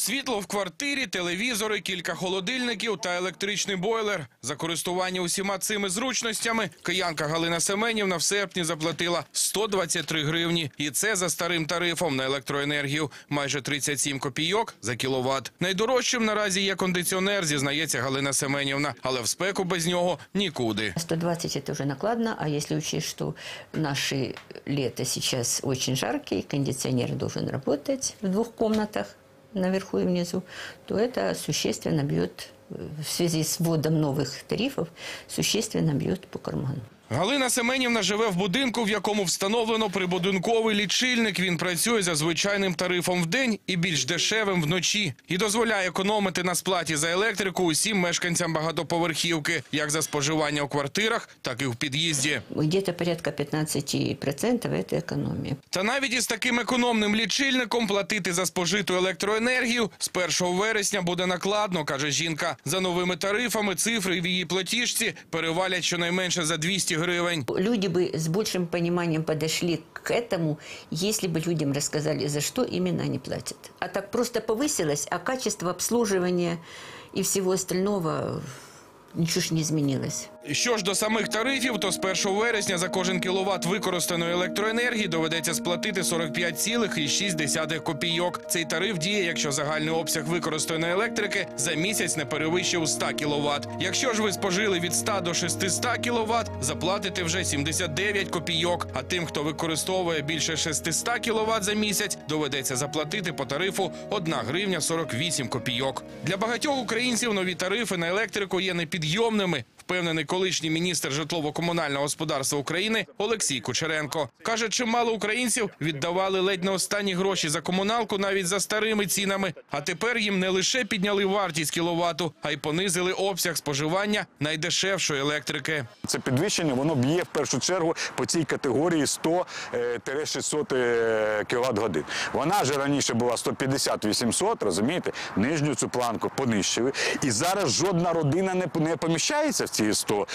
Світло в квартирі, телевізори, кілька холодильників та електричний бойлер. За користування усіма цими зручностями киянка Галина Семенівна в серпні заплатила 123 гривні. І це за старим тарифом на електроенергію – майже 37 копійок за кіловат. Найдорожчим наразі є кондиціонер, зізнається Галина Семенівна. Але в спеку без нього нікуди. 120 это уже накладно, а если учесть, что наши лето сейчас очень жаркие, кондиционер должен работать в двух комнатах, наверху и внизу, то это существенно бьет, э, в связи с вводом новых тарифов, существенно бьет по карману. Галина Семенівна живе в будинку, в якому встановлено прибудинковий лічильник. Він працює за звичайним тарифом в день і більш дешевим вночі. І дозволяє економити на сплаті за електрику усім мешканцям багатоповерхівки, як за споживання у квартирах, так і в під'їзді. Где-то порядка 15% это экономия. Та навіть із таким економним лічильником платити за спожиту електроенергію з 1 вересня буде накладно, каже жінка. За новими тарифами цифри в її платіжці перевалять щонайменше за 200 гривень. Люди бы с большим пониманием подошли к этому, если бы людям рассказали, за что именно они платят. А так просто повысилось, а качество обслуживания и всего остального. Ничего ж не изменилось. Що ж до самих тарифів, то з 1 вересня за кожен кіловат використаної електроенергії доведеться сплатити 45,6 копійок. Цей тариф діє, якщо загальний обсяг використаної електрики за місяць не перевищив 100 кіловат. Якщо ж ви спожили від 100 до 600 кіловат, заплатите вже 79 копійок. А тим, хто використовує більше 600 кіловат за місяць, доведеться заплатити по тарифу 1 гривня 48 копійок. Для багатьох українців нові тарифи на електрику є непідйомними непідйомними Впевнений колишній міністр житлово-комунального господарства України Олексій Кучеренко каже, чимало українців віддавали ледь не останні гроші за комуналку навіть за старими цінами. А тепер їм не лише підняли вартість кіловату, а й понизили обсяг споживання найдешевшої електрики. Це підвищення воно б'є в першу чергу по цій категорії 100-600 кВт годин. Вона ж раніше була 150-800, розумієте? Нижню цю планку понищили. І зараз жодна родина не, поміщається в ці 100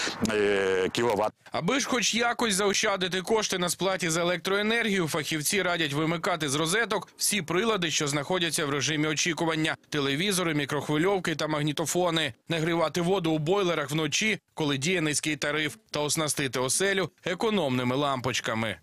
кВт. Аби ж хоч якось заощадити кошти на сплаті за електроенергію, фахівці радять вимикати з розеток всі прилади, що знаходяться в режимі очікування: телевізори, мікрохвильовки та магнітофони, нагрівати воду у бойлерах вночі, коли діє низький тариф, та оснастити оселю економними лампочками.